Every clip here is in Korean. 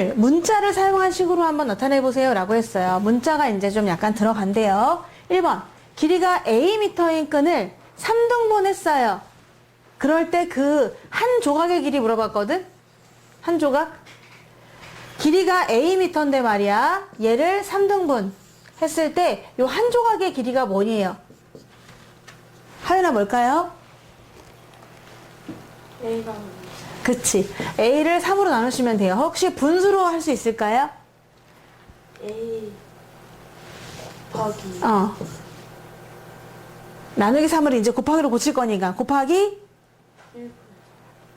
오늘 문자를 사용한 식으로 한번 나타내 보세요 라고 했어요. 문자가 이제 좀 약간 들어간대요. 1번. 길이가 A미터인 끈을 3등분 했어요. 그럴 때 그 한 조각의 길이 물어봤거든? 한 조각? 길이가 A미터인데 말이야. 얘를 3등분 했을 때 요 한 조각의 길이가 뭐니에요? 하연아 뭘까요? A가 그치. A를 3으로 나누시면 돼요. 혹시 분수로 할 수 있을까요? A 곱하기 어. 나누기 3을 이제 곱하기로 고칠 거니까. 곱하기 1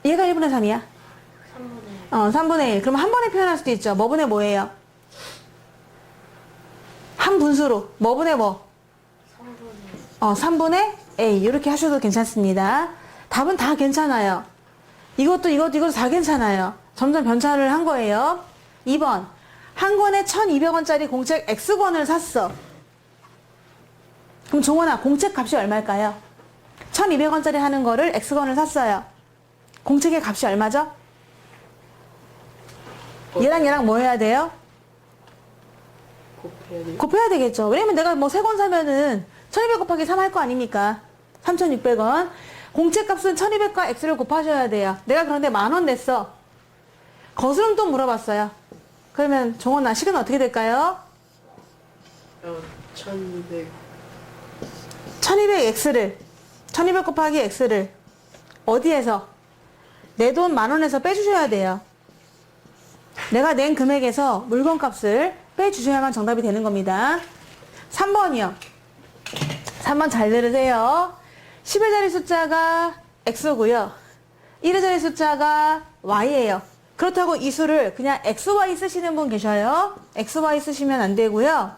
얘가 1분의 3이야. 3분의 어, 3분의 1. 그럼 한 번에 표현할 수도 있죠. 뭐분의 뭐예요? 한 분수로. 뭐분의 뭐? 3분의 어, 3분의 A. 이렇게 하셔도 괜찮습니다. 답은 다 괜찮아요. 이것도 이것도 이것도 다 괜찮아요. 점점 변차를 한 거예요. 2번. 한 권에 1200원짜리 공책 X권을 샀어. 그럼 종원아, 공책 값이 얼마일까요? 1200원짜리 하는 거를 X권을 샀어요. 공책의 값이 얼마죠? 얘랑 얘랑 뭐 해야 돼요? 곱해야 되겠죠. 왜냐면 내가 뭐 세 권 사면은 1200 곱하기 3 할 거 아닙니까? 3600원. 공채 값은 1200과 x를 곱하셔야 돼요. 내가 그런데 만 원 냈어. 거스름 돈 물어봤어요. 그러면 종원아, 식은 어떻게 될까요? 어, 1200 1200x를, 1200 곱하기 x를 어디에서? 내 돈 만 원에서 빼주셔야 돼요. 내가 낸 금액에서 물건 값을 빼주셔야만 정답이 되는 겁니다. 3번이요. 3번 잘 들으세요. 10의 자리 숫자가 x고요. 1의 자리 숫자가 y예요. 그렇다고 이 수를 그냥 xy 쓰시는 분 계셔요. xy 쓰시면 안 되고요.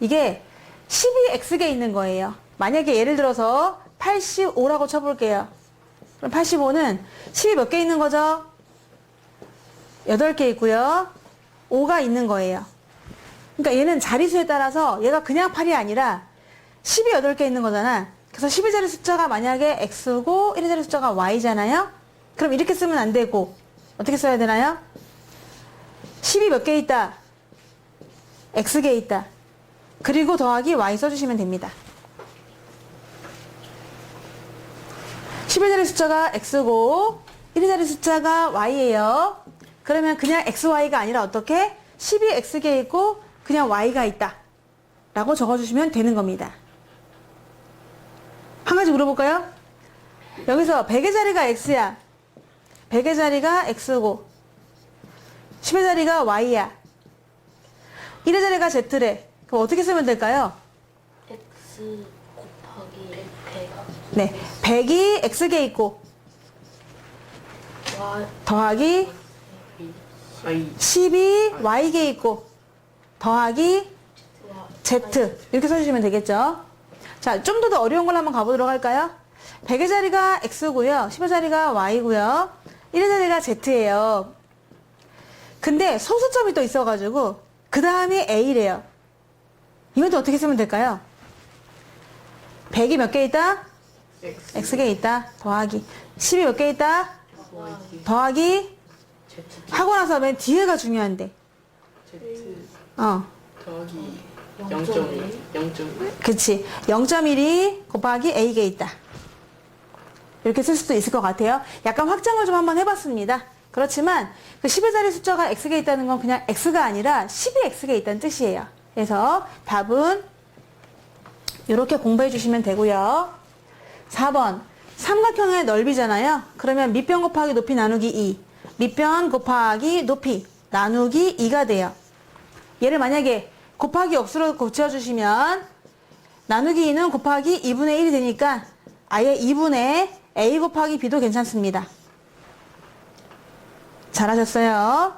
이게 10이 x개 있는 거예요. 만약에 예를 들어서 85라고 쳐볼게요. 그럼 85는 10이 몇 개 있는 거죠? 8개 있고요. 5가 있는 거예요. 그러니까 얘는 자리수에 따라서 얘가 그냥 8이 아니라 10이 8개 있는 거잖아. 그래서 10의 자리 숫자가 만약에 x고 1의 자리 숫자가 y잖아요. 그럼 이렇게 쓰면 안 되고 어떻게 써야 되나요? 10이 몇 개 있다. x개 있다. 그리고 더하기 y 써주시면 됩니다. 10의 자리 숫자가 x고 1의 자리 숫자가 y예요. 그러면 그냥 xy가 아니라 어떻게? 10이 x개 있고 그냥 y가 있다. 라고 적어주시면 되는 겁니다. 한 가지 물어볼까요? 여기서 100의 자리가 x야. 100의 자리가 x고 10의 자리가 y야. 1의 자리가 z래. 그럼 어떻게 쓰면 될까요? X 곱하기 100 네. 100이 x개 있고 Y 더하기 I 10이 y개 있고 더하기 z 이렇게 써주시면 되겠죠. 자, 좀더더 어려운 걸 한번 가보도록 할까요? 100의 자리가 x고요. 10의 자리가 y고요. 1의 자리가 z예요. 근데 소수점이 또 있어가지고 그 다음이 a래요. 이건 또 어떻게 쓰면 될까요? 100이 몇 개 있다? X x개 있다. 더하기 10이 몇 개 있다? 더하기 Z 하고 나서 맨 뒤에가 중요한데. Z 어. 더하기 0.1 0.1 그치. 0.1이 곱하기 A가 있다. 이렇게 쓸 수도 있을 것 같아요. 약간 확장을 좀 한번 해봤습니다. 그렇지만 그 10의 자리 숫자가 X가 있다는 건 그냥 X가 아니라 10이 X가 있다는 뜻이에요. 그래서 답은 이렇게 공부해 주시면 되고요. 4번. 삼각형의 넓이잖아요. 그러면 밑변 곱하기 높이 나누기 2. 밑변 곱하기 높이 나누기 2가 돼요. 얘를 만약에 곱하기 억수로 고쳐주시면 나누기 2는 곱하기 2분의 1이 되니까 아예 2분의 a 곱하기 b도 괜찮습니다. 잘하셨어요.